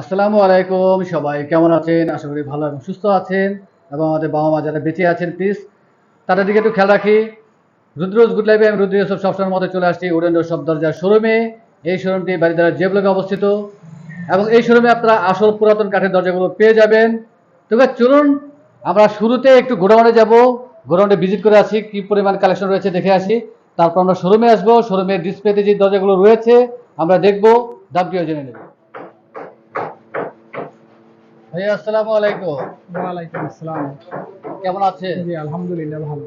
আসসালামু আলাইকুম, সবাই কেমন আছেন? আশা করি ভালো এবং সুস্থ আছেন এবং আমাদের বাবা মা যারা বেঁচে আছেন প্লিজ তাদের দিকে একটু খেয়াল রাখি। রুদ্রজ গুড লাইফে আমি রুদ্র ইউসুফ সবসময়ের মতো চলে আসছি উড়েন্দ্র সব দরজার শোরুমে। এই শোরুমটি বাড়িদারা যে ব্লকে অবস্থিত। এবং এই শোরুমে আপনারা আসল পুরাতন কাঠের দরজাগুলো পেয়ে যাবেন। তবে চলুন, আমরা শুরুতে একটু গোডাউনে যাব। গোডাউনে ভিজিট করে আসি, কি পরিমাণ কালেকশন রয়েছে দেখে আসি। তারপর আমরা শোরুমে আসব। শোরুমের ডিসপ্লেতে যে দরজাগুলো রয়েছে, আমরা দেখব। দামটিও জেনে নেব। ভাইয়া আসসালামু আলাইকুম। ওয়ালাইকুম আসসালাম। কেমন আছেন? জি আলহামদুলিল্লাহ ভালো।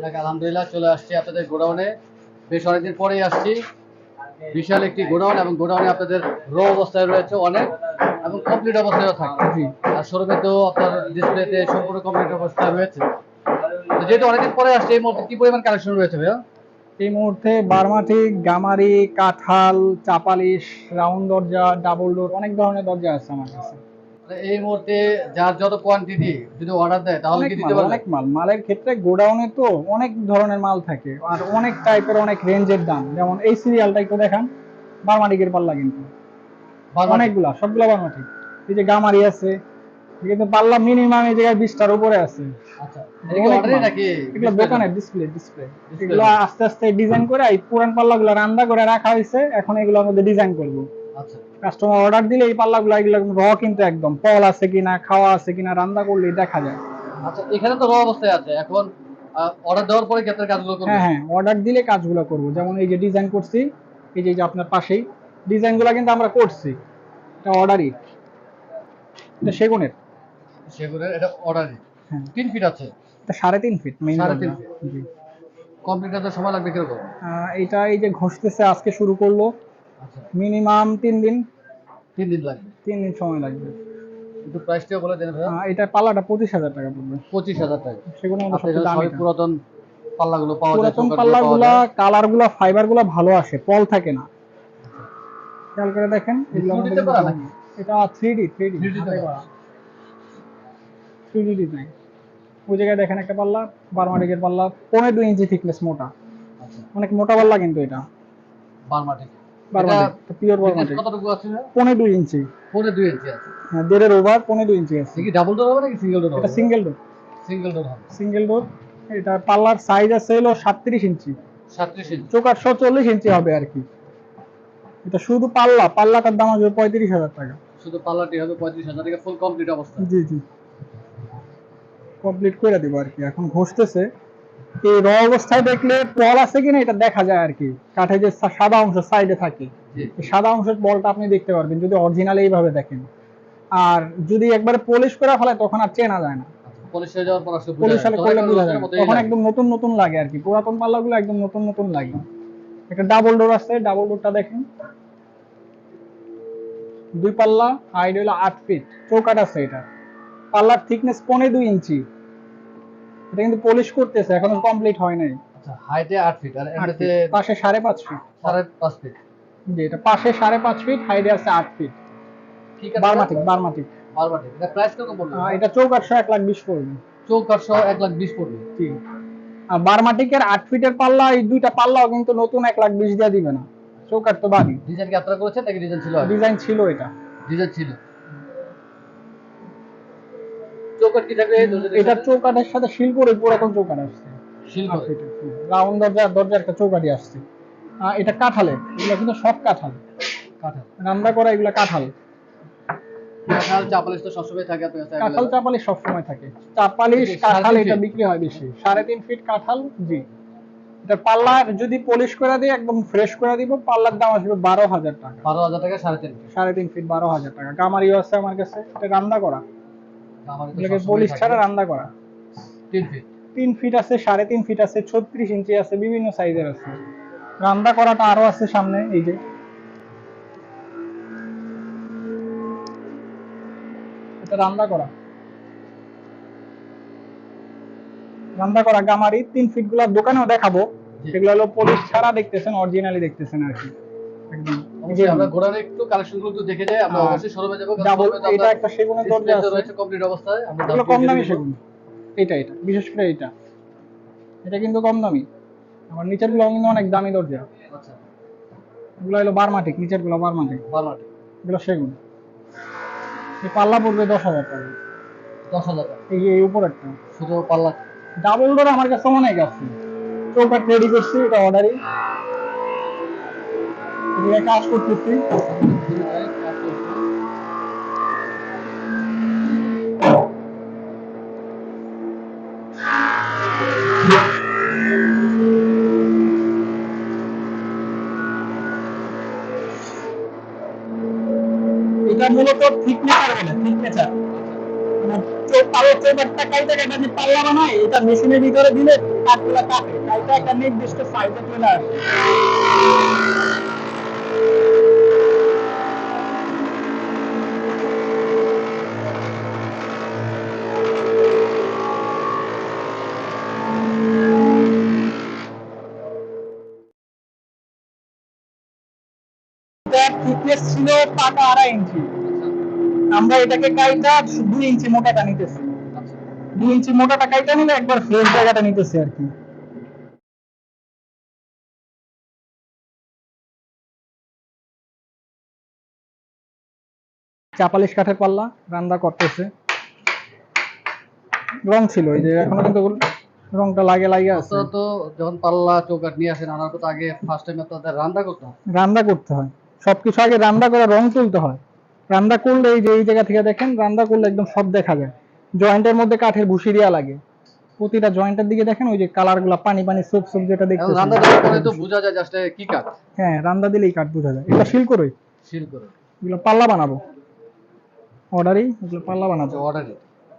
যাক আলহামদুলিল্লাহ চলে আসছি আপনাদের গোডাউনে। বেশ অনেকদিন পরেই আসছি। বিশাল একটি গোডাউন এবং গোডাউনে আপনাদের র অবস্থায় রয়েছে অনেক এবং কমপ্লিট অবস্থায়ও থাকে। জি। আর শোরুমে তো আপনার ডিসপ্লেতে সম্পূর্ণ কমপ্লিট অবস্থায় রয়েছে। তো যেহেতু অনেকদিন পরে আসছে এই মুহূর্তে কি পরিমাণ কালেকশন রয়েছে ভাইয়া? এই মুহূর্তে বারমাটিক গামারি কাঁঠাল চাপালিশ রাউন্ড দরজা ডাবল ডোর অনেক ধরনের দরজা আছে আমার কাছে। এই মুহূর্তে যার যত কোয়ান্টিটি যদি অর্ডার দেয় তাহলে কি দিতে পারবে? অনেক মাল। মালের ক্ষেত্রে গোডাউনে তো অনেক ধরনের মাল থাকে আর অনেক টাইপের অনেক রেঞ্জের দাম। যেমন এই সিরিয়ালটা একটু দেখান বারমাটিকের পাল্লা কিন্তু। অনেকগুলা সবগুলা বারমাটিক এই যে গামারি আছে কিন্তু পাল্লা মিনিমাম এই জায়গায় বিশটার উপরে আছে। আচ্ছা এগুলো ডিসপ্লে ডিসপ্লে এগুলো আস্তে আস্তে ডিজাইন করে এই পুরান পাল্লাগুলো রান্না করে রাখা হয়েছে এখন এগুলোর মধ্যে ডিজাইন করব। আচ্ছা। কাস্টমার অর্ডার দিলে এই পাল্লাগুলো এগুলো র কিন্তু একদম। পল আছে কিনা খাওয়া আছে কিনা রান্না করলে দেখা যায়। আচ্ছা এখানে তো র অবস্থায় আছে। এখন অর্ডার দেওয়ার পরে ক্ষেত্রে কাজগুলো করবে। হ্যাঁ হ্যাঁ অর্ডার দিলে কাজগুলো করব। যেমন এই যে ডিজাইন করছি এই যে যে আপনার পাশেই ডিজাইনগুলো কিন্তু আমরা করছি। এটা অর্ডারই এটা সেগুনের। সেগুলোর এটা অর্ডারই হ্যাঁ। তিন ফিট আছে। এটা সাড়ে তিন ফিট মেইন সাড়ে তিন feet। কমপ্লিট হতে সময় লাগবে কীরকম? এটা এই যে ঘষতেছে আজকে শুরু করল। মিনিমাম তিন দিন। তিন দিন লাগবে। তিন দিন সময় লাগবে। একটু প্রাইসটাও বলে দেন আহ, এটার পাল্লাটা পঁচিশ হাজার টাকা পড়বে। পঁচিশ হাজার টাকা। সেগুলো সবই পুরাতন পাল্লাগুলো পাওয়া যায় পুরাতন পাল্লাগুলা। কালারগুলা ফাইবারগুলা ভালো আসে পল থাকে না। খেয়াল করে দেখেন এগুলো 3D তে আমাদের করা নাকি? এটা three D three D 3D তে থ্রি ডি ডিজাইন ওই জায়গায় দেখেন একটা পাল্লা বারমাটিকের পাল্লা পনেরো দুই ইঞ্চি থিকনেস মোটা। আচ্ছা। অনেক মোটা পাল্লা কিন্তু এটা। বারমাটিক বারমাটিক পিওর বারমাটিক কতটুকু আছে ভাইয়া? দুই ইঞ্চি। পনেরো দুই ইঞ্চি আছে। হ্যাঁ, দেড়ের ওভার পনেরো দুই ইঞ্চি আছে। কি ডাবল ডোর হবে নাকি সিঙ্গেল ডোর এটা সিঙ্গেল ডোর সিঙ্গেল ডোর হবে। সিঙ্গেল ডোর এটা পাল্লার সাইজ আছে হলো সাতত্রিশ ইঞ্চি। সাতত্রিশ ইঞ্চি। চোখ আটশো চল্লিশ ইঞ্চি হবে আর কি। এটা শুধু পাল্লা পাল্লাটার দাম পঁয়ত্রিশ হাজার টাকা। শুধু পাল্লাটি হবে পঁয়ত্রিশ হাজার টাকা ফুল কমপ্লিট অবস্থা। জি জি। কমপ্লিট করে দিব আর কি। এখন ঘষতেছে। এই র অবস্থায় দেখলে বল আছে কিনা এটা দেখা যায় আর কি। কাঠে যে সাদা অংশ সাইডে থাকে। সাদা অংশের বলটা আপনি দেখতে পারবেন যদি অরিজিনাল এইভাবে দেখেন। আর যদি একবারে পলিশ করে ফেলে তখন আর চেনা যায় না। পলিশ হয়ে যাওয়ার পর পলিশ করলে বোঝা যায়। তখন একদম নতুন নতুন লাগে আর কি। পুরাতন পাল্লাগুলো একদম নতুন নতুন লাগে। একটা ডাবল ডোর আছে ডাবল ডোরটা দেখেন। দুই পাল্লা হাইট হলো আট ফিট চৌকাট আছে এটা। পাল্লার থিকনেস পনেরো দুই ইঞ্চি। এটা কিন্তু পলিশ করতেছে এখনও কমপ্লিট হয় নাই। আচ্ছা হাইটে আট ফিট আর এমনিতে পাশে সাড়ে পাঁচ ফিট সাড়ে পাঁচ ফিট জি এটা পাশে সাড়ে পাঁচ ফিট হাইটে আছে আট ফিট ঠিক আছে বারমাটিক বারমাটিক। বারমাটিক। এটা প্রাইস কত পড়বে এটা চৌকাটশো এক লাখ বিশ পড়বে। চৌকাঠশো এক লাখ বিশ পড়বে। জি। আর বারমাটিকের আট ফিটের পাল্লা এই দুইটা পাল্লাও কিন্তু নতুন এক লাখ বিশ দিয়ে দিবে না। চৌকাট তো বাদি ডিজাইন কি আপনারা করেছেন নাকি ডিজাইন ছিল ডিজাইন ছিল এটা। ডিজাইন ছিল। চৌকাঠ কি থাকবে এটা চৌকাটের সাথে শিল করে পুরাতন চৌকাট আসছে। রাউন্ড দরজা দরজা একটা চৌকাটি আসছে। এটা কাঁঠালে এগুলো কিন্তু সব কাঁঠাল। কাঁঠাল। রান্না করা এগুলো কাঁঠাল। কাঁঠাল চাপালিশ তো সবসময় থাকে আপনার কাছে কাঁঠাল চাপালিশ সবসময় থাকে। চাপালিশ সাড়ে কাঁঠাল তিন এটা বিক্রি হয় বেশি। সাড়ে তিন ফিট কাঁঠাল জি। এটা পাল্লা যদি পলিশ করে দিই একদম ফ্রেশ করে দিব পাল্লার দাম আসবে বারো হাজার টাকা। বারো হাজার টাকা সাড়ে তিন সাড়ে তিন ফিট বারো হাজার টাকা। গামারিও আছে আমার কাছে। এটা রান্না করা আমার তো এগুলোকে সবসময় পলিশ ছাড়া রান্না করা। তিন ফিট তিন ফিট আছে সাড়ে তিন ফিট আছে ছত্রিশ ইঞ্চি আছে বিভিন্ন সাইজের আছে। রান্না করাটা আরও আছে সামনে এই যে। এটা রান্না করা। রান্না করা গামারি তিন ফিটগুলা দোকানেও দেখাবো। সেগুলো হলো পলিশ ছাড়া দেখতেছেন অরিজিনালি দেখতেছেন আর কি। আমরা ঘোরার একটু কালেকশনগুলো একটু দেখে যাই আমরা হ্যাঁ। অবশ্যই শোরুমে যাব এটা একটা সেগুনের দরজা আছে। কমপ্লিট অবস্থায় আমরা কম দামি সেগুন। এটা এটা বিশেষ করে এটা। এটা কিন্তু কম দামি। আমার নিচেরগুলো কিন্তু অনেক দামি দরজা। আচ্ছা। এগুলো হলো বারমাটিক নিচেরগুলো বারমাটিক। বারমাটি এগুলো সেগুন। এই পাল্লা পড়বে দশ হাজার টাকা। দশ হাজার টাকা। এই এই উপরেরটা। শুধু পাল্লা। ডাবল ডোর আমার কাছে অনেক আছে। চৌকাট রেডি করছি এটা অর্ডারই কাজ করতেছি এটা মূলত থিকনেচার বলে, থিকনেচার। যে পাল্লা বানায়, এটা মেশিনের ভিতরে দিলে কাঠগুলা কাটে কাইটা একটা নির্দিষ্ট সাইজে চলে আসে। ছিল আড়াই ইঞ্চি আমরা এটাকে কাইটা দুই ইঞ্চি মোটাটা নিতেছি। দুই ইঞ্চি মোটাটা কাইটা নিলে একবার ফ্রেশ জায়গাটা নিতেছি আর কি। চাপালিশ কাঠের পাল্লা রান্না করতেছে। রং ছিল এই যে এখনও কিন্তু রংটা লাগে লাগে আছে। তো যখন পাল্লা চৌকাট নিয়ে আসেন আনার তো আগে ফার্স্ট টাইম আপনাদের রান্না করতে হয়। রান্না করতে হয়। সবকিছু আগে রান্না করে রং তুলতে হয়। রান্না করলে এই যে এই জায়গা থেকে দেখেন রান্না করলে একদম সব দেখা যায়। জয়েন্টের মধ্যে কাঠের ভুসি দেওয়া লাগে। প্রতিটা জয়েন্টের দিকে দেখেন ওই যে কালারগুলা পানি পানি সোপ সোপ যেটা দেখতে রান্না পরে তো বোঝা যায় জাস্ট কি কাঠ। হ্যাঁ রান্না দিলেই কাঠ বোঝা যায়। এটা শিল করে। সিল করে। এগুলো পাল্লা বানাবো। অর্ডারই? এগুলো পাল্লা বানাবো অর্ডারে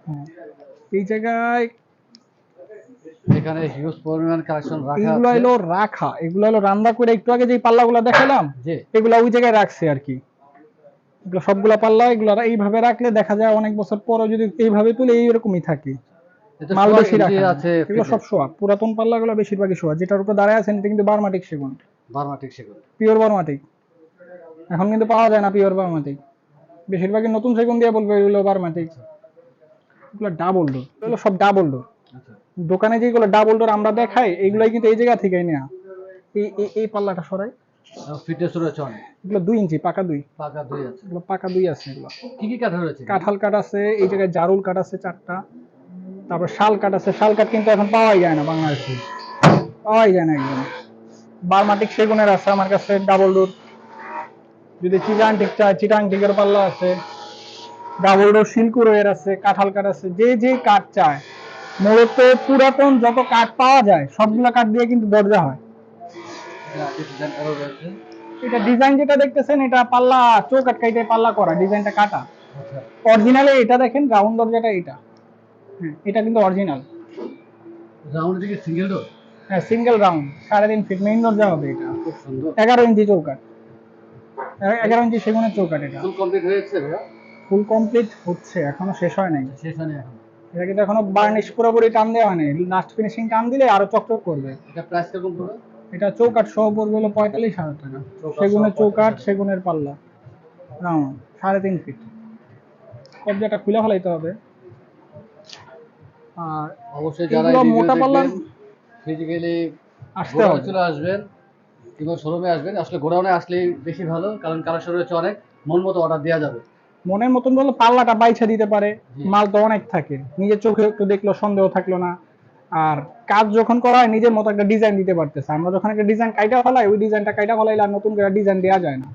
হ্যাঁ। এই জায়গায় এখানে হিউজ পরিমাণ কালেকশন রাখা এগুলো হলো রাখা। এগুলো হলো রান্না করে একটু আগে যে পাল্লাগুলো দেখালাম যে এগুলো ওই জায়গায় রাখছে আর কি। এগুলো সবগুলা পাল্লা এগুলো এইভাবে রাখলে দেখা যায় অনেক বছর পরও যদি এইভাবে তুলে এইরকমই থাকে। এতে মাল বেশি রাখা। আছে এগুলো সব শোয়া পুরাতন পাল্লাগুলো বেশিরভাগই শোয়া যেটার উপর দাঁড়ায় আছেন এটা কিন্তু বারমাটিক সেগুন। বারমাটিক সেগুন। Pure Burma teak. এখন কিন্তু পাওয়া যায় না পিওর বারমাটিক। বেশিরভাগই নতুন সেগুন দিয়ে বলবে এগুলো বারমাটিক এগুলো ডাবল ডোর এগুলো সব ডাবল ডোর আচ্ছা। দোকানে যেগুলো ডাবল ডোর আমরা দেখাই এইগুলাই কিন্তু এই জায়গা থেকে নেওয়া এই এই- এই পাল্লাটা সরাই। ফিটনেস রয়েছে অনেক এগুলো দুই ইঞ্চি পাকা দুই। পাকা দুই আছে। এগুলো পাকা দুই আছে এগুলো। কি কি কাঠ রয়েছে? কাঁঠাল কাঠ আছে এই জায়গায় জারুল কাঠ আছে চারটা। তারপর শাল কাঠ আছে। শাল কাঠ কিন্তু এখন পাওয়াই যায় না বাংলাদেশে। পাওয়াই যায় না একদম বারমাটিক সেগুনের আছে আমার কাছে ডাবল ডোর যদি চিটাং ঠিক চায় চিটাং টিকের পাল্লা আছে ডাবল ডোর শিলকুরের আছে কাঁঠাল কাঠ আছে যে যে কাঠ চায় মূলত পুরাতন যত কাঠ পাওয়া যায় সবগুলো কাঠ দিয়ে কিন্তু দরজা হয়। এটা ডিজাইন যেটা দেখতেছেন এটা পাল্লা চৌকাট কাইটে পাল্লা করা ডিজাইনটা কাটা। আচ্ছা। অরিজিনালে এটা দেখেন রাউন্ড দরজাটা এটা। হ্যাঁ এটা কিন্তু অরিজিনাল রাউন্ড সিঙ্গেল ডোর হ্যাঁ সিঙ্গেল রাউন্ড সাড়ে তিন ফিট মেইন দরজা হবে এটা। খুব সুন্দর। এগারো ইঞ্চি চৌকাট এ- এগারো ইঞ্চি সেগুনের চৌকাট এটা। ফুল কমপ্লিট হয়েছে ভাইয়া? ফুল কমপ্লিট হচ্ছে এখনও শেষ হয় নাই। শেষ হয়নি এখন। এটা কিন্তু এখনও বার্নিশ পুরোপুরি টান দেওয়া হয়নি। লাস্ট ফিনিশিং টান দিলে আরও চকচক করবে। এটা প্রাইস কীরকম পড়বে? এটা চৌকাট সহ পড়বে হলো পঁয়তাল্লিশ হাজার টাকা। সেগুনের চৌকাট সেগুনের পাল্লা। রাউন্ড সাড়ে তিন ফিট কবজাটা খুলে ফেলাইতে হবে। আর অবশ্যই যারা মোটা পাল্লার ফিজিক্যালি আসতে হবে। চলে আসবেন। কিংবা শোরুমে আসবেন আসলে গোডাউনে আসলেই বেশি ভালো কারণ কালেকশন রয়েছে অনেক মন মতো অর্ডার দেওয়া যাবে। মনের মতন বলে পাল্লাটা বাইছা দিতে পারে মাল তো অনেক থাকে নিজের চোখে একটু দেখল সন্দেহ থাকল না। আর কাজ যখন করা হয় নিজের মতো একটা ডিজাইন দিতে পারতেছে। আমরা যখন একটা ডিজাইন কাইটা ফেলাই ওই ডিজাইনটা কাইটা ফেলাইলে আর নতুন করে ডিজাইন দেওয়া যায় না।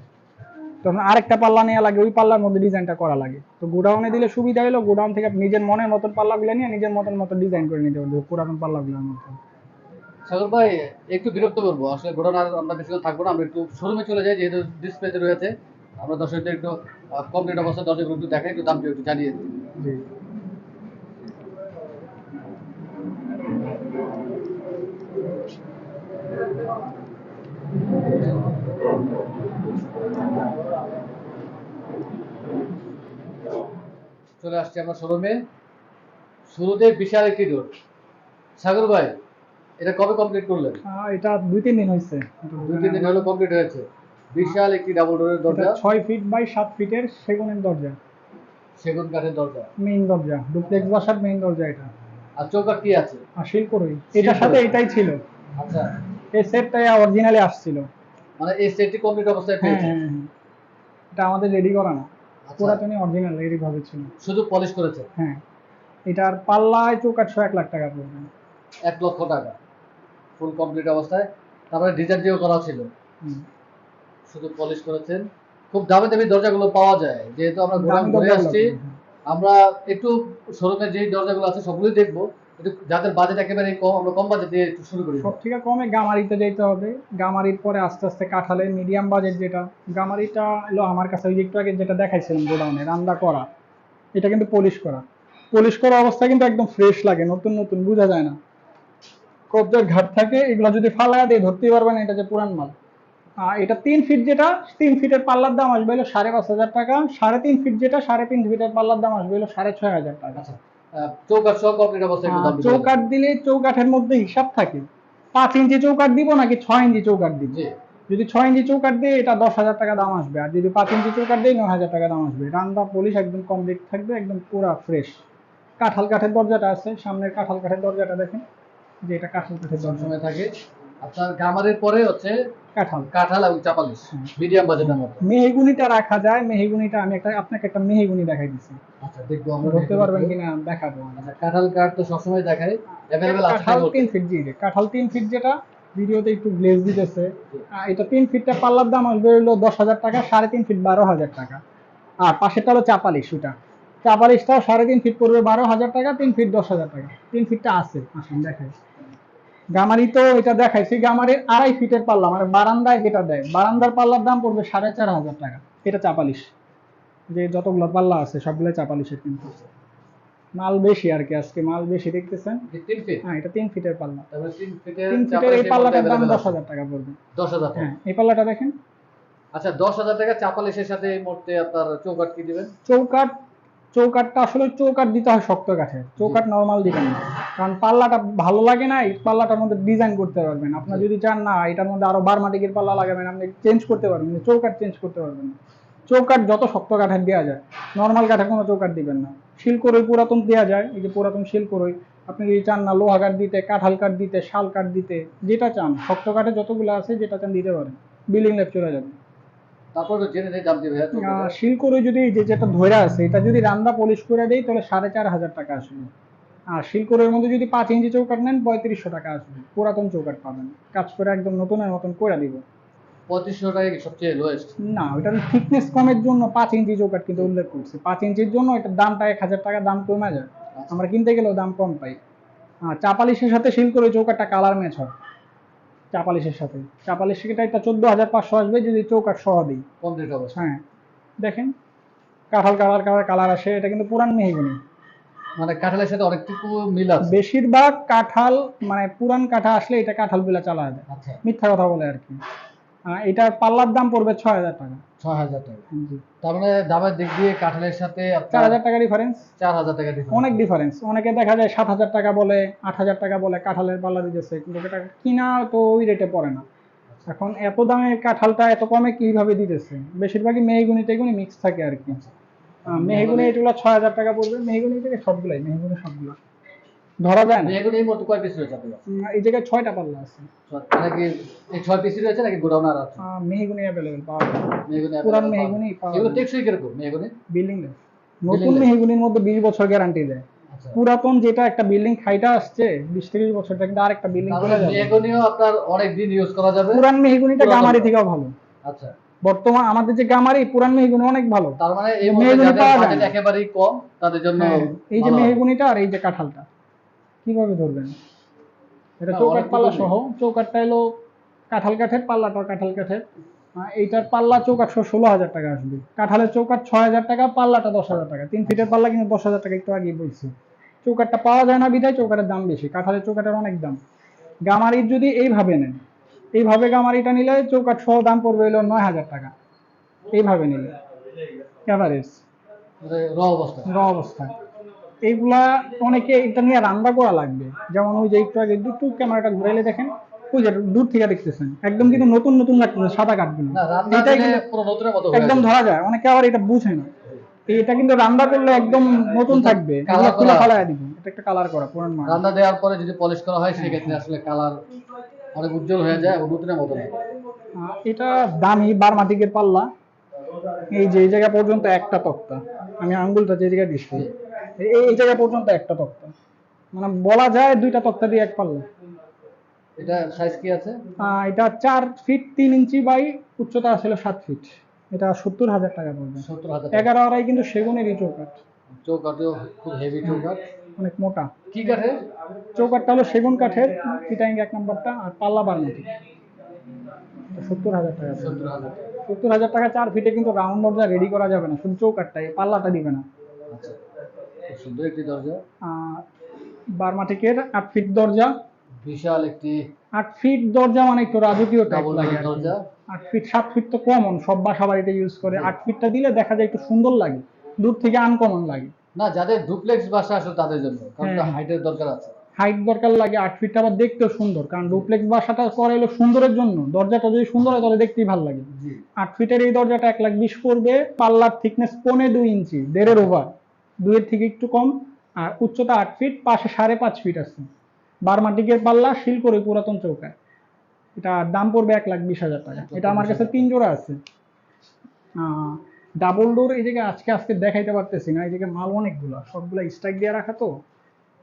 তখন আরেকটা পাল্লা নেওয়া লাগে ওই পাল্লার মধ্যে ডিজাইনটা করা লাগে। তো গোডাউনে দিলে সুবিধা হলো গোডাউন থেকে আপনি নিজের মনের মতন পাল্লাগুলো নিয়ে নিজের মতন মতো ডিজাইন করে নিতে পারবে পুরাতন পাল্লাগুলোর মতো সাগর ভাই একটু বিরক্ত করব আসলে আর আমরা বেশিক্ষণ থাকব না আমরা একটু শোরুমে চলে যাই যেহেতু ডিসপ্লেতে রয়েছে। আমরা দর্শকদের একটু কমপ্লিট অবস্থা দর্শকগুলো একটু দেখাই একটু দামটা একটু জানিয়ে দিই। চলে আসছি আমরা শোরুমে শুরুতে বিশাল একটি ডোর সাগর ভাই এটা কবে কমপ্লিট করলেন? এটা দুই তিন দিন হয়েছে। দুই তিন দিন হলো কমপ্লিট হয়েছে। বিশাল একটি ডাবল ডোরের দরজা। ছয় ফিট বাই সাত ফিটের সেগুনের দরজা। সেগুন কাঠের দরজা। মেইন দরজা। ডুপ্লেক্স বাসার মেইন দরজা এটা। আর চৌকাঠ কি আছে? আর শিলকরই এটার সাথে এটাই ছিল। আচ্ছা। এই সেটটাই অরিজিনালি আসছিল। মানে এই সেটটি কমপ্লিট অবস্থায় হ্যাঁ পেয়েছে? হ্যাঁ হ্যাঁ। এটা আমাদের রেডি করা না। পুরাতনই অরিজিনাল এরই ভাবে ছিল। শুধু পলিশ করেছে? হ্যাঁ। এটার পাল্লায় চৌকাঠশো এক লাখ টাকা পড়বে। এক লক্ষ টাকা। ফুল কমপ্লিট অবস্থায়। তারপরে ডিজাইন দিয়েও করা ছিল। শুধু পলিশ করেছেন। খুব দামি দামি দরজাগুলো পাওয়া যায়। যেহেতু আমরা দামি ঘুরে আসছি আমরা একটু শোরুমে যেই দরজাগুলো আছে সবগুলোই দেখব। যাদের বাজেট একেবারে কম আমরা কম বাজেট দিয়ে একটু শুরু করি। সব থেকে কমে গামারিতে যেতে হবে। গামারির পরে আস্তে আস্তে কাঁঠালে মিডিয়াম বাজেট যেটা। গামারিটা এলো আমার কাছে ওই যে একটু আগে যেটা দেখাইছিলাম গোডাউনে রান্না করা। এটা কিন্তু পলিশ করা। পলিশ করা অবস্থা কিন্তু একদম ফ্রেশ লাগে নতুন নতুন বোঝা যায় না। কবজার ঘাট থাকে এগুলো যদি ফালায়া দিয়ে ধরতেই পারবেন এটা যে পুরান মাল। আর এটা তিন ফিট যেটা তিন ফিটের পাল্লার দাম আসবে হলো সাড়ে পাঁচ হাজার টাকা সাড়ে তিন ফিট যেটা সাড়ে তিন ফিটের পাল্লার দাম আসবে হলো সাড়ে ছয় হাজার টাকা। আচ্ছা চৌকাঠ দিলে চৌকাঠের মধ্যে হিসাব থাকে। পাঁচ ইঞ্চি চৌকাঠ দিব নাকি ছয় ইঞ্চি চৌকাঠ দিব? যদি ছয় ইঞ্চি চৌকাঠ দিয়ে এটা দশ হাজার টাকা দাম আসবে আর যদি পাঁচ ইঞ্চি চৌকাঠ দিয়ে নয় হাজার টাকা দাম আসবে। রান্না পলিশ একদম কমপ্লিট থাকবে একদম পুরা ফ্রেশ কাঁঠাল কাঠের দরজাটা আছে সামনের কাঁঠাল কাঠের দরজাটা দেখেন। যে এটা কাঁঠাল সবসময় থাকে। আপনার গামারের পরে হচ্ছে কাঁঠাল। কাঁঠাল এবং চাপালিশ মিডিয়াম বাজেটের মধ্যে মেহগুনিটা রাখা যায়। মেহগুনিটা আমি একটা আপনাকে একটা মেহগুনি দেখাই দিচ্ছি আচ্ছা দেখব আমরা ধরতে পারবেন কিনা দেখাবো। আচ্ছা কাঁঠাল কাঠ তো সবসময় দেখাই। অ্যাভেলেবেল আছে কাঁঠাল তিন ফিট জি কাঁঠাল তিন ফিট যেটা ভিডিওতে একটু গ্লেজ দিতেছে। এটা তিন ফিটটা পাল্লার দাম আসবে হলো দশ হাজার টাকা সাড়ে তিন ফিট বারো হাজার টাকা। আর পাশেরটা হলো চাপালিশ ওটা। চাপালিশটাও সাড়ে তিন ফিট পড়বে বারো হাজার টাকা তিন ফিট দশ হাজার টাকা। তিন ফিটটা আছে আসুন দেখাই। গামারি তো এটা দেখাইছি গামারির আড়াই ফিটের পাল্লা মানে বারান্দায় যেটা দেয়। বারান্দার পাল্লার দাম পড়বে সাড়ে চার হাজার টাকা। এটা চাপালিশ। যে যতগুলো পাল্লা আছে সবগুলো চাপালিশের কিন্তু। মাল বেশি আর কি আজকে মাল বেশি দেখতেছেন? হ্যাঁ এটা তিন ফিটের পাল্লা। তিন ফিটের এই পাল্লাটার দাম দশ হাজার টাকা পড়বে। দশ হাজার হ্যাঁ এই পাল্লাটা দেখেন। আচ্ছা দশ হাজার টাকা চাপালিশের সাথে এই মুহূর্তে আপনার চৌকাঠ কি দিবেন? চৌকাট চৌকাটটা আসলে চৌকাট দিতে হয় শক্ত কাঠের চৌকাট নর্মাল দিবেন না। কারণ পাল্লাটা ভালো লাগে না এই পাল্লাটার মধ্যে ডিজাইন করতে পারবেন। আপনার যদি চান না এটার মধ্যে আরও বারমাটিকের পাল্লা লাগাবেন আপনি চেঞ্জ করতে পারবেন চৌকাট চেঞ্জ করতে পারবেন না। চৌকাট যত শক্ত কাঠের দেওয়া যায় নর্মাল কাঠে কোনো চৌকাট দিবেন না। শিলকরই পুরাতন দেওয়া যায় এই যে পুরাতন শিলকরই আপনি যদি চান না লোহা কাঠ দিতে কাঁঠাল কাঠ দিতে শাল কাঠ দিতে যেটা চান শক্ত কাঠে যতগুলো আছে যেটা চান দিতে পারেন। বিল্ডিং ল্যাব চলে যাবে। তারপর জেনে নেই দাম দিবে শিল করে যদি যে যেটা ধরে আছে এটা যদি রান্না পলিশ করে দেই তাহলে সাড়ে চার হাজার টাকা আসবে। আর শিলকরের মধ্যে যদি পাঁচ ইঞ্চি চৌকাট নেন পঁয়ত্রিশশো টাকা আসবে। পুরাতন চৌকাট পাবেন। কাজ করে একদম নতুনের মতন করে দিব। পঁচিশশো টাকা কি সবচেয়ে লোয়েস্ট না ওটার থিকনেস কমের জন্য পাঁচ ইঞ্চি চৌকাট কিন্তু উল্লেখ করছে। পাঁচ ইঞ্চির জন্য এটার দামটা এক হাজার টাকা দাম কমে যায়। আমরা কিনতে গেলেও দাম কম পাই। আর চাপালিশের সাথে শিল করে চৌকাটটা কালার ম্যাচ হয়। চাপালিশের সাথে। চাপালিশ সেটা একটা চোদ্দ হাজার পাঁচশো আসবে যদি চৌকাট সহ দিই। পঞ্চাশ হবে। হ্যাঁ দেখেন কাঁঠাল কালার কালার কালার আসে এটা কিন্তু পুরান মেহগুনি। মানে কাঁঠালের সাথে অনেকটুকু মিল আছে? বেশিরভাগ কাঁঠাল মানে পুরান কাঁঠাল আসলে এটা কাঁঠাল বিলা চালা যায়। আচ্ছা। মিথ্যা কথা বলে আর কি। এটার পাল্লার দাম পড়বে ছয় হাজার টাকা। ছয় হাজার টাকা। তার মানে দামের দিক দিয়ে কাঁঠালের সাথে চার হাজার টাকা ডিফারেন্স চার হাজার টাকা। অনেক ডিফারেন্স অনেকে দেখা যায় সাত হাজার টাকা বলে আট হাজার টাকা বলে কাঁঠালের পাল্লা দিতেছে কিন্তু এটা কিনা তো ওই রেটে পড়ে না। এখন এত দামে কাঁঠালটা এত কমে কীভাবে দিতেছে? বেশিরভাগই মেহগুনি টেগুনি মিক্স থাকে আর কি। আহ, মেহগুনি এগুলো ছয় হাজার টাকা পড়বে মেহগুনি থেকে সবগুলাই মেহগুনি সবগুলো। ধরা যায় না। এগুলো এই মধ্যে কয় পিস রয়েছে আপনার এই জায়গায় ছয়টা পাল্লা আছে। নাকি এই ছয় পিসই রয়েছে নাকি গোডাউন আর আছে? আহ, মেহগুনি অ্যাভেলেবেল পাওয়া যায়। মেহগুনি পুরান মেহগুনি পাওয়া এগুলো যায়। টেকসই কীরকম মেহগুনি? বিল্ডিং নতুন less। মেহগুনির মধ্যে বিশ বছর গ্যারান্টি দেয়। আচ্ছা। পুরাতন যেটা একটা বিল্ডিং খাইটা আসছে বিশ তিরিশ বছরটা কিন্তু আরেকটা বিল্ডিং চলে যাবে। মেহগুনিও আপনার অনেক দিন ইউজ করা যাবে। পুরান মেহগুনিটা গামারি থেকেও ভালো। আচ্ছা। বর্তমান আমাদের যে গামারি পুরান মেহগুনি অনেক ভালো। তার মানে এই মেহগুনি পাওয়া যায় একেবারেই কম তাদের জন্য হ্যাঁ, এই যে মেহগুনিটা আর এই যে কাঁঠালটা। কীভাবে ধরবেন? এটা চৌকাট পাল্লা সহ চৌকাটটা এলো কাঁঠাল কাঠের পাল্লাটা কাঁঠাল কাঠের। এইটার পাল্লা চৌকাট সহ ষোলো হাজার টাকা আসবে। কাঁঠালের চৌকাট ছয় হাজার টাকা পাল্লাটা দশ হাজার টাকা। তিন ফিটের পাল্লা কিন্তু দশ হাজার টাকা একটু আগেই বলছি। চৌকাটটা পাওয়া যায় না বিধায় চৌকাটের দাম বেশি। কাঁঠালের চৌকাটের অনেক দাম। গামারির যদি এইভাবে নেন এইভাবে গামারিটা নিলে চৌকাট সহ দাম পড়বে হলো নয় হাজার টাকা। এইভাবে নিলে। অ্যাভারেজ র অবস্থা। র অবস্থায় এইগুলা অনেকে এটা নিয়ে রান্না করা লাগবে। যেমন ওই যে একটু আগে একটু ক্যামেরাটা ঘুরাইলে দেখেন ওই যে দূর থেকে দেখতেছেন। একদম কিন্তু নতুন নতুন লাগতেছে সাদা কাঠগুলো এটাই একদম ধরা যায় অনেকে আবার এটা বুঝে না। এটা কিন্তু রান্না করলে একদম নতুন থাকবে এগুলো খুলে করা। দিব। এটা একটা কালার করা পুরান মাল। রান্না দেওয়ার পরে যদি পলিশ করা হয় সেক্ষেত্রে আসলে কালার অনেক উজ্জ্বল হয়ে যায় নতুনের মতো এটা দামি বারমাটিকের পাল্লা। এই যে জায়গা পর্যন্ত একটা তক্তা। আমি আঙ্গুলটা যে জায়গায় দিচ্ছি এই জায়গা পর্যন্ত একটা তক্তা। মানে বলা যায় দুইটা তক্তা দিয়ে এক পাল্লা। এটা সাইজ কি আছে? এটা চার ফিট তিন ইঞ্চি বাই উচ্চতা ছিল সাত ফিট এটা সত্তর হাজার টাকা পড়বে। সত্তর হাজার এগারো আড়াই কিন্তু সেগুনেরই চৌকাঠ। চৌকাঠও খুব হেভি চৌকাঠ। অনেক মোটা। কি কাঠের? চৌকাঠটা হলো সেগুন কাঠের চিটাইং এক নম্বরটা আর পাল্লা বার্মাটি সত্তর হাজার টাকা সত্তর হাজার সত্তর হাজার টাকা চার ফিটে কিন্তু রাউন্ড দরজা রেডি করা যাবে না। শুধু চৌকাঠটা এই পাল্লাটা দিবে না। আচ্ছা। সুন্দর একটি দরজা। বার্মাটিকের আট ফিট দরজা। বিশাল একটি আট ফিট দরজা মানে একটু রাজকীয় দরজা। আট ফিট সাত ফিট তো কমন সব বাসা বাড়িতে ইউজ করে। আট ফিটটা দিলে দেখা যায় একটু সুন্দর লাগে দূর থেকে আনকমন লাগে। না যাদের ডুপ্লেক্স বাসা আসলে তাদের জন্য কারণ হ্যাঁ। হাইটের দরকার আছে। হাইট দরকার লাগে আট ফিটটা আবার দেখতেও সুন্দর কারণ ডুপ্লেক্স বাসাটা করা হলো সুন্দরের জন্য। দরজাটা যদি সুন্দর হয় তাহলে দেখতেই ভালো লাগে। আট ফিটের এই দরজাটা এক লাখ বিশ পড়বে পাল্লার থিকনেস পনে দুই ইঞ্চি দেড়ের ওভার দুইয়ের থেকে একটু কম আর উচ্চতা আট ফিট পাশে সাড়ে পাঁচ ফিট আছে। বারমাটিকের পাল্লা শিল করে পুরাতন চৌকায়। এটা দাম পড়বে এক লাখ বিশ হাজার টাকা। এটা আমার কাছে তিন জোড়া আছে। ডাবল ডোর এই জায়গায় আজকে আজকে দেখাইতে পারতেছি না। এই জায়গায় মাল অনেকগুলো। সবগুলো স্ট্রাইক দিয়ে রাখা তো।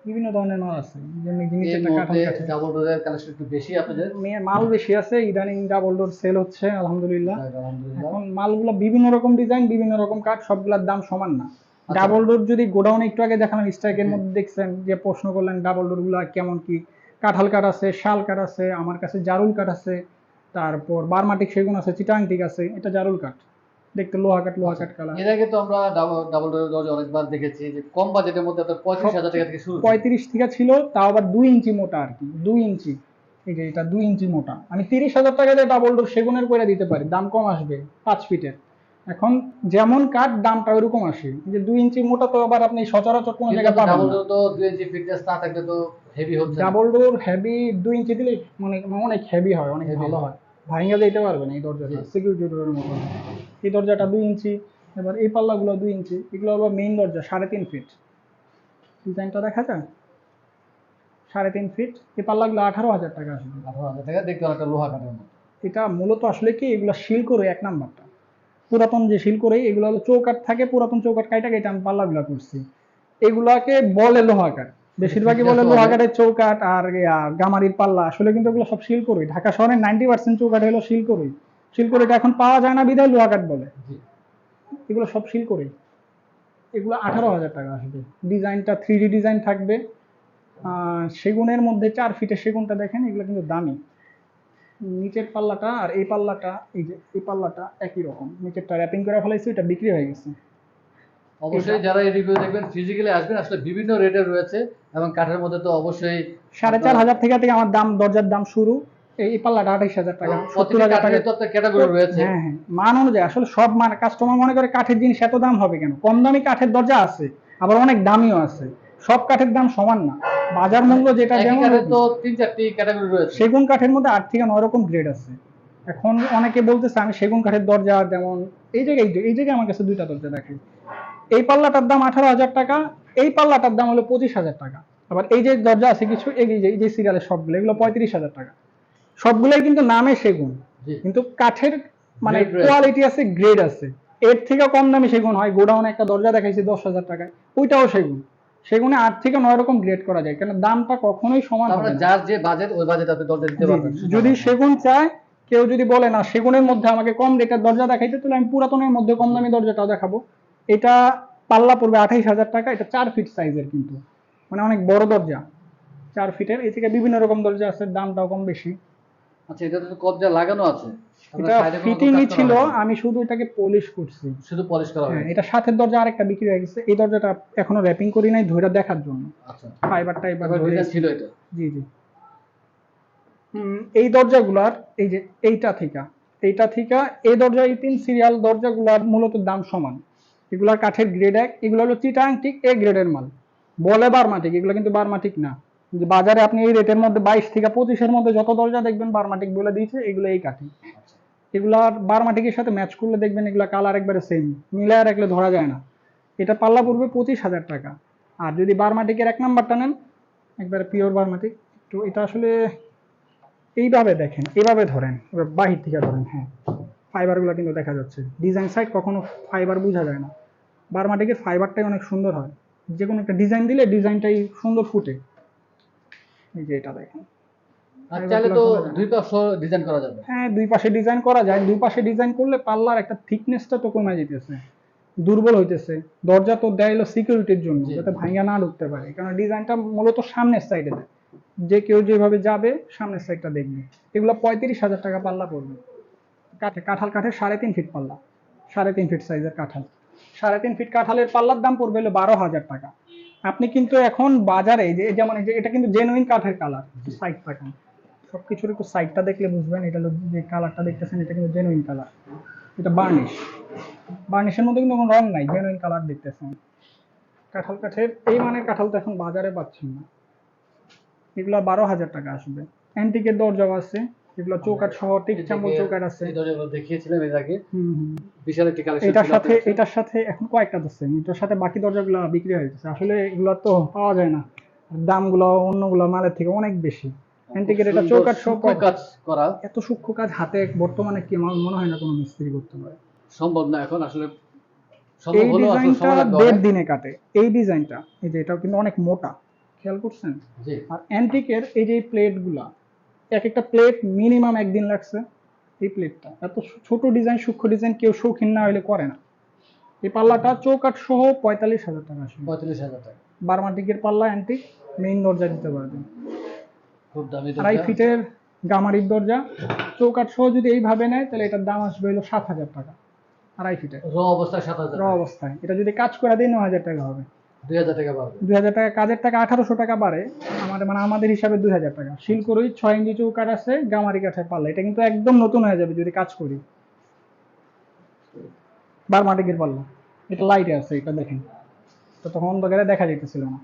বিভিন্ন ধরনের মাল আছে। যেমনি এই জিনিসের কাঠাল মুহূর্তে কাঠে ডাবল ডোরের কালেকশন একটু বেশি আপনাদের? মাল বেশি আছে। ইদানিং ডাবল ডোর সেল হচ্ছে আলহামদুলিল্লাহ। এখন মালগুলো বিভিন্ন রকম ডিজাইন বিভিন্ন রকম কাঠ সবগুলোর দাম সমান না। ডাবল ডোর যদি গোডাউন একটু আগে দেখালাম স্ট্রাইকের মধ্যে দেখছেন যে প্রশ্ন করলেন ডাবল ডোরগুলো কেমন কি? কাঁঠাল কাঠ আছে শাল কাঠ আছে আমার কাছে জারুল কাঠ আছে তারপর বারমাটিক সেগুন আছে চিটাংটিক আছে এটা জারুল কাঠ। দেখতে লোহা কাঠ লোহা কাঠ কালারের আগে তো আমরা ডাবল ডোরের দরজা অনেকবার দেখেছি যে কম বাজেটের মধ্যে আপনার পঁয়ত্রিশ হাজার টাকা থেকে শুরু পঁয়ত্রিশ থেকে ছিল তাও আবার দুই ইঞ্চি মোটা আর কি দুই ইঞ্চি। এই যে এটা দুই ইঞ্চি মোটা। আমি তিরিশ হাজার টাকা দিয়ে ডাবল ডোর সেগুনের করে দিতে পারি দাম কম আসবে পাঁচ ফিটের এখন যেমন কাঠ দামটা ওইরকম আসে। যে দুই ইঞ্চি মোটা তো আবার আপনি সচরাচর কোনো জায়গায় পাবেন ডাবল না। ডোর তো দুই ইঞ্চি ফিটনেস না থাকলে তো হেভি হচ্ছে ডাবল ডোর হেভি দুই ইঞ্চি দিলে মানে অনেক হেভি হয় অনেক ভালো হয়। ভাঙা যেতে পারবে না এই দরজাটা। সিকিউরিটি ডোরের মতো। এই দরজাটা দুই ইঞ্চি এবার এই পাল্লাগুলো দুই ইঞ্চি এগুলো আবার মেইন দরজা সাড়ে তিন ফিট ডিজাইনটা দেখা যায়? সাড়ে তিন ফিট এই পাল্লাগুলো আঠারো হাজার টাকা আসবে। আঠারো হাজার টাকা দেখতে অনেকটা লোহা কাঠের মতো। এটা মূলত আসলে কি এগুলো শিল করে এক নাম্বারটা পুরাতন যে শিল করে এগুলো হলো চৌকাট থাকে পুরাতন চৌকাট কাইটা কেটে আমি পাল্লাগুলো করছি। এগুলাকে বলে লোহা কাঠ বেশিরভাগই বলে লোহা কাঠের চৌকাট আর গামারির পাল্লা। আসলে কিন্তু এগুলো সব শিল করে ঢাকা শহরের নাইনটি পার্সেন্ট চৌকাট হলো শিল করে শিল করে এখন পাওয়া যায় না বিধায় লোহা কাঠ বলে এগুলো সব শিল করে এগুলো আঠারো হাজার টাকা আসবে। ডিজাইনটা থ্রি ডিজাইন থাকবে। আর সেগুনের মধ্যে চার ফিটের সেগুনটা দেখেন এগুলো কিন্তু দামি। নিচের পাল্লাটা আর এই পাল্লাটা এই যে এই পাল্লাটা একই রকম। নিচেরটা র্যাপিং করে ফেলাইছি এটা বিক্রি হয়ে গেছে। অবশ্যই যারা এই রিভিউ দেখবেন ফিজিক্যালি আসবেন আসলে বিভিন্ন রেটের রয়েছে এবং কাঠের মধ্যে তো অবশ্যই সাড়ে চার হাজার থেকে থেকে আমার দাম দরজার দাম শুরু। এই পাল্লাটা আঠাইশ হাজার টাকা সত্তর হাজার টাকা। তো একটা ক্যাটাগরি রয়েছে। হ্যাঁ হ্যাঁ মান অনুযায়ী আসলে সব মান কাস্টমার মনে করে কাঠের জিনিস এত দাম হবে কেন? কম দামি কাঠের দরজা আছে আবার অনেক দামিও আছে। সব কাঠের দাম সমান না। বাজার মূল্য যেটা যেমন তো তিন চারটি ক্যাটাগরি রয়েছে। সেগুন কাঠের মধ্যে আট থেকে নয় রকম গ্রেড আছে। এখন অনেকে বলতেছে আমি সেগুন কাঠের দরজা যেমন এই জায়গায় এই জায়গায় আমার কাছে দুইটা দরজা দেখে এই পাল্লাটার দাম আঠারো হাজার টাকা এই পাল্লাটার দাম হলো পঁচিশ হাজার টাকা। আবার এই যে দরজা আছে কিছু এই যে এই যে সিরিয়ালের সবগুলো এগুলো পঁয়ত্রিশ হাজার টাকা। সবগুলোই কিন্তু নামে সেগুন। কিন্তু কাঠের মানে কোয়ালিটি আছে গ্রেড আছে। এর থেকে কম দামি সেগুন হয়। গোডাউনে একটা দরজা দেখাইছে দশ হাজার টাকায়। ওইটাও সেগুন। সেগুনে আট থেকে নয় রকম গ্রেড করা যায় কারণ দামটা কখনোই সমান হবে না। যার যে বাজেট ওই বাজেট আপনি দরজা দিতে পারবেন। যদি সেগুন চায় কেউ যদি বলে না সেগুনের মধ্যে আমাকে কম রেটের দরজা দেখাইতে তাহলে আমি পুরাতনের মধ্যে কম দামি দরজাটাও দেখাবো। এটা পাল্লা পড়বে আঠাইশ হাজার টাকা এটা চার ফিট সাইজের কিন্তু। মানে অনেক বড় দরজা চার ফিটের এই থেকে বিভিন্ন রকম দরজা আছে দামটাও কম বেশি। আচ্ছা এটা তো কবজা লাগানো আছে। এটা ফিটিংই ছিল আমি শুধু এটাকে পলিশ করছি। শুধু পলিশ করা হ্যাঁ এটা সাথের দরজা আরেকটা বিক্রি হয়ে গেছে। এই দরজাটা এখনও র্যাপিং করি নাই দেখার জন্য। আচ্ছা ফাইবার টাইবার এবার ছিল এটা। জি জি। এই দরজাগুলার এই যে এইটা থেকে এইটা থেকে এই দরজা এই তিন সিরিয়াল দরজাগুলার মূলত দাম সমান। এগুলার কাঠের গ্রেড এক এগুলো হলো চিটাং ঠিক এ গ্রেডের মাল। বলে বারমাটিক এগুলো কিন্তু বারমাটিক না। বাজারে আপনি এই রেটের মধ্যে বাইশ থেকে পঁচিশের মধ্যে যত দরজা দেখবেন বারমাটিক বলে দিয়েছে এগুলো এই কাঠি আচ্ছা। এগুলার বারমাটিকের সাথে ম্যাচ করলে দেখবেন এগুলা কালার একবারে সেম মিলায় রাখলে ধরা যায় না। এটা পাল্লা পড়বে পঁচিশ হাজার টাকা। আর যদি বারমাটিকের এক নাম্বারটা নেন, একবারে পিওর বারমাটিক, তো এটা আসলে এইভাবে দেখেন এইভাবে ধরেন, এবার বাহির থেকে ধরেন হ্যাঁ। ফাইবারগুলো কিন্তু দেখা যাচ্ছে। ডিজাইন সাইড কখনো ফাইবার বোঝা যায় না। বারমাটিকের ফাইবারটাই অনেক সুন্দর হয়। যে কোনো একটা ডিজাইন দিলে ডিজাইনটাই সুন্দর ফুটে। এই যে এটা দেখেন। আর চাইলে তো দুই পাশ ডিজাইন করা যাবে। হ্যাঁ দুই পাশে ডিজাইন করা যায়। দুই পাশে ডিজাইন করলে পাল্লার একটা থিকনেসটা তো কমে যেতেছে দুর্বল হইতেছে। দরজা তো দেয় হলো সিকিউরিটির জন্য যাতে ভাঙা না ঢুকতে পারে। কারণ ডিজাইনটা মূলত সামনের সাইডে দেয়। যে কেউ যেভাবে যাবে সামনের সাইডটা দেখবে। এগুলো পঁয়ত্রিশ হাজার টাকা পাল্লা পড়বে। কাঠে কাঁঠাল কাঠের সাড়ে তিন ফিট পাল্লা। সাড়ে তিন ফিট সাইজের কাঁঠাল। সাড়ে তিন ফিট কাঁঠালের পাল্লার দাম পড়বে হলো বারো হাজার টাকা। আপনি কিন্তু এখন বাজারে যে যেমন এটা কিন্তু জেনুইন কাঠের কালার সাইড থাকেন সব কিছুর একটু সাইডটা দেখলে বুঝবেন এটা হলো যে কালারটা দেখতেছেন এটা কিন্তু জেনুইন কালার এটা বার্নিশ বার্নিশের মধ্যে কিন্তু কোনো রং নাই জেনুইন কালার দেখতেছেন। কাঁঠাল কাঠের এই মানের কাঁঠাল তো এখন বাজারে পাচ্ছেন না। এগুলো বারো হাজার টাকা আসবে। অ্যান্টিকের দরজাও আছে এগুলো চৌকাঠ সহ টিক চামচ চৌকাঠ আছে। দেখিয়েছিলাম এর আগে। বিশাল একটি কালেকশন এটার সাথে এটার সাথে এখন কয়েকটা আছে এটার সাথে বাকি দরজাগুলো বিক্রি হয়ে গেছে। আসলে এগুলো তো পাওয়া যায় না। দামগুলো অন্যগুলো মালের থেকে অনেক বেশি। এটা কয়- কাজ করা। এত সূক্ষ্ম কাজ হাতে বর্তমানে কি আমার মনে হয় না কোনো মিস্ত্রি করতে পারে। সম্ভব না এখন আসলে এই ডিজাইনটা দেড় দিনে কাটে। এই ডিজাইনটা এই যে এটাও কিন্তু অনেক মোটা খেয়াল করছেন? আর অ্যান্টিকের এই যে প্লেটগুলা এক একটা প্লেট মিনিমাম একদিন লাগছে এই প্লেটটা এত ছোট ডিজাইন সূক্ষ্ম ডিজাইন কেউ শৌখিন না হলে করে না। এই পাল্লাটা চৌকাঠ সহ পঁয়তাল্লিশ হাজার টাকা আসবে। পঁয়তাল্লিশ হাজার টাকা। বারমাটিকের পাল্লা অ্যান্টিক মেইন দরজা দিতে পারবেন। খুব দামি আড়াই ফিটের গামারির দরজা। চৌকাঠ সহ যদি এইভাবে নেয় তাহলে এটার দাম আসবে হলো সাত হাজার টাকা আড়াই ফিটের। র অবস্থায় সাত হাজার র অবস্থায়। এটা যদি কাজ করে দিই ন হাজার টাকা হবে। দুই হাজার টাকা পাবে দুই হাজার টাকা কাজের টাকা আঠারোশো টাকা বাড়ে। আমাদের মানে আমাদের হিসাবে দুই হাজার টাকা। শিলকরই ছয় ইঞ্চি আছে গামারি কাঠের পাল্লা। এটা কিন্তু একদম নতুন হয়ে যাবে যদি কাজ করি। বারমাটিকের পাল্লা। এটা লাইটে আছে এটা দেখেন। তো তখন অন্ধকারে দেখা যেতেছিল না।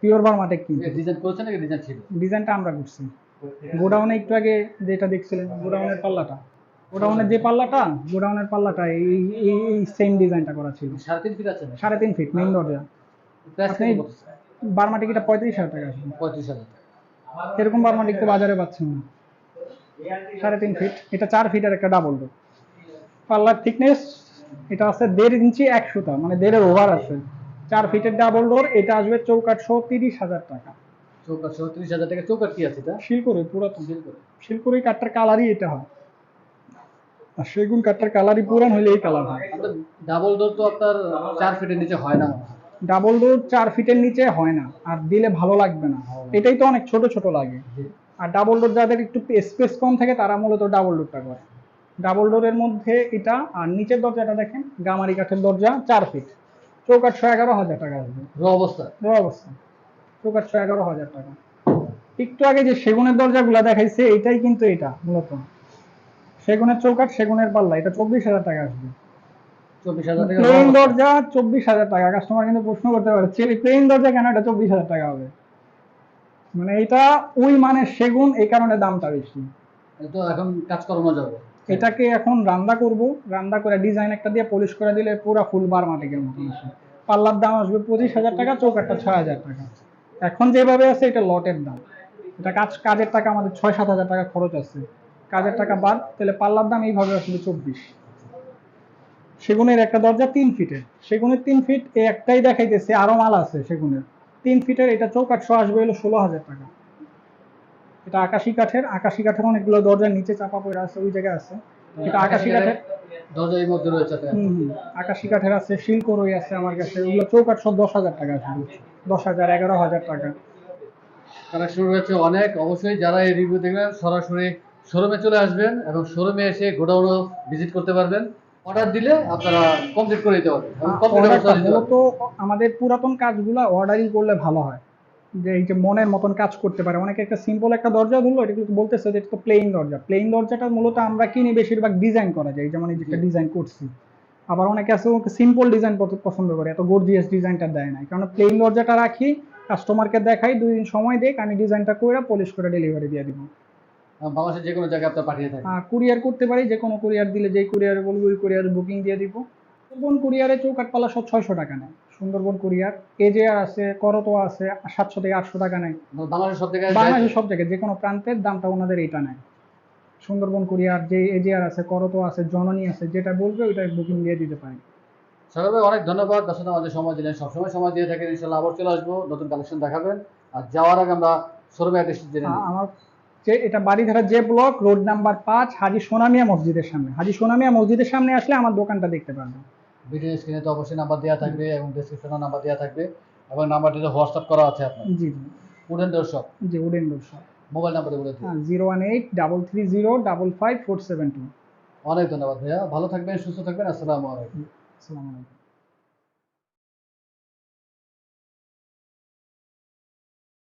পিওর বারমাটিক কি? ডিজাইন করেছে নাকি? ডিজাইন ছিল। ডিজাইনটা আমরা করছি। গোডাউনে একটু আগে যেটা দেখছিলেন গোডাউনের পাল্লাটা। গোডাউনের যে পাল্লাটা গোডাউনের পাল্লাটা এই এই সেম ডিজাইনটা করা ছিল। সাড়ে তিন ফিট আছে না সাড়ে তিন ফিট মেইন দরজা। আপনি বার্মা টিকিটা পঁয়ত্রিশ হাজার টাকা আসবে। পঁয়ত্রিশ হাজার টাকা। এরকম বার্মা টিক তো বাজারে পাচ্ছেন না। সাড়ে তিন ফিট এটা চার ফিটের একটা ডাবল ডোর পাল্লার থিকনেস এটা আছে দেড় ইঞ্চি এক সুতা মানে দেড়ের ওভার আছে। চার ফিটের ডাবল ডোর এটা আসবে চৌকাঠ সহ তিরিশ হাজার টাকা। চৌকাট সহ তিরিশ হাজার টাকা চৌকাট কি আছে এটা? শিলকরে পুরাতন। বিল করে শিলকরি কাঠটার কালারই এটা হয়। আর সেগুন কাঠটার কালারই পুরান হলে এই কালার হয়। ডাবল ডোর তো আপনার চার ফিটের নিচে হয় না। ডাবল ডোর চার ফিটের নিচে হয় না আর দিলে ভালো লাগবে না। এটাই তো অনেক ছোট ছোট লাগে। আর ডাবল ডোর যাদের একটু স্পেস কম থাকে তারা মূলত ডাবল ডোরটা করে। ডাবল ডোরের মধ্যে এটা আর নিচের দরজাটা দেখেন গামারি কাঠের দরজা চার ফিট চৌকাঠশো এগারো হাজার টাকা আসবে র অবস্থা? র অবস্থা। চৌকাঠশো এগারো হাজার টাকা। একটু আগে যে সেগুনের দরজাগুলো দেখাইছে এটাই কিন্তু এটা মূলত। সেগুনের চৌকাঠ সেগুনের পাল্লা এটা চব্বিশ হাজার টাকা আসবে। প্লেন দরজা? চব্বিশ হাজার টাকা। কাস্টমার কিন্তু প্রশ্ন করতে পারে প্লেন দরজা কেন? এটা চব্বিশ হাজার টাকা হবে। মানে এটা ওই মানে সেগুন এই কারণে দামটা বেশি। তো এখন কাজ করানো যাবে। এটাকে এখন রান্না করব, রান্না করে ডিজাইন একটা দিয়ে পলিশ করে দিলে পুরো ফুল বার মাটিকের মতন আসে। পাল্লার দাম আসবে পঁচিশ হাজার টাকা চৌকাটটা ছয় হাজার টাকা। এখন যেভাবে আছে এটা লটের দাম। এটা কাজ, কাজের টাকা আমাদের ছয় সাত হাজার টাকা খরচ আছে। কাজের টাকা বাদ, তাহলে পাল্লার দাম এইভাবে আসবে চব্বিশ। সেগুনের একটা দরজা তিন ফিটের। সেগুনের তিন ফিট এই একটাই দেখাইতেছে, আরও মাল আছে সেগুনের। তিন ফিটের এটা সহ আসবে হলো ষোলো হাজার টাকা। এটা আকাশি কাঠের আকাশি কাঠের অনেকগুলো দরজার নিচে চাপা পড়ে আছে ওই জায়গায় আছে। এটা আকাশি কাঠের। দরজা এই মধ্যে রয়েছে। আকাশি কাঠের আছে শিলকরই আছে আমার কাছে। ওগুলো চৌকাঠ সব দশ হাজার টাকা আছে দশ হাজার এগারো হাজার টাকা। কালেকশন রয়েছে অনেক। অবশ্যই যারা এই রিভিউ দেখবেন সরাসরি শোরুমে চলে আসবেন এবং শোরুমে এসে গোডাউনও ভিজিট করতে পারবেন। অর্ডার দিলে আপনারা কমপ্লিট করে দিতে পারবেন। মূলত। আমাদের পুরাতন কাজগুলো অর্ডারিং করলে ভালো হয়। যে এই যে মনের মতন কাজ করতে পারে। অনেকে একটা সিম্পল একটা দরজা ধরলো এটা কিন্তু বলতেছে যে এটা তো প্লেন দরজা। প্লেন দরজাটা মূলত আমরা কিনি বেশিরভাগ ডিজাইন করা যায়? যেমন এই যে একটা ডিজাইন করছি। আবার অনেকে আছে ওকে সিম্পল ডিজাইন পছন্দ করে এত গর্জিয়াস ডিজাইনটা দেয় না। কারণ প্লেইন দরজাটা রাখি কাস্টমারকে দেখাই দুই দিন সময় দেখ আমি ডিজাইনটা করে পলিশ করে ডেলিভারি দিয়ে দিব। বাংলাদেশের যে কোনো জায়গায় আপনারা পাঠিয়ে থাকেন কুরিয়ার করতে পারি যে কোনো কুরিয়ার দিলে যেই কুরিয়ার বলব ওই কুরিয়ারে বুকিং দিয়ে দিব। সুন্দরবন কুরিয়ারে চৌকাট পাল্লা সব ছয়শো টাকা নেয়। সুন্দরবন কুরিয়ার এজেআর আছে করতোয়া আছে সাতশো থেকে আটশো টাকা নেয়। বাংলাদেশের সব জায়গায় বাংলাদেশের সব জায়গায় যে কোনো প্রান্তের দামটা ওনাদের এইটা নেয়। সুন্দরবন কুরিয়ার যে এজিআর আছে করতো আছে জননী আছে যেটা বলবে ওইটা বুকিং দিয়ে দিতে পারি ভাই অনেক ধন্যবাদ। ব্যস্ততা আমাদের সময় দিলেন সবসময় সময় দিয়ে থাকেন ইনশাল্লাহ আবার চলে আসব। নতুন কালেকশন দেখাবেন। আর যাওয়ার আগে আমরা সরবে অ্যাড্রেস জেনে নিই। আমার যে এটা বাড়িধারা যে ব্লক রোড নাম্বার পাঁচ হাজি সোনামিয়া মসজিদের সামনে। হাজি সোনামিয়া মসজিদের সামনে আসলে আমার দোকানটা দেখতে পারবেন। ভিডিও স্ক্রিনে তো অবশ্যই নাম্বার দেওয়া থাকবে এবং ডেসক্রিপশনে নাম্বার দেওয়া থাকবে এবং নাম্বারটিতে হোয়াটসঅ্যাপ করা আছে আপনার। জি জি। উডেন দর্শক। জি উডেন দর্শক। মোবাইল নাম্বারে বলে দিন zero one eight double three zero double five four seven two অনেক ধন্যবাদ ভাইয়া। ভালো থাকবেন সুস্থ থাকবেন। আসসালামু আলাইকুম। আসসালামু আলাইকুম।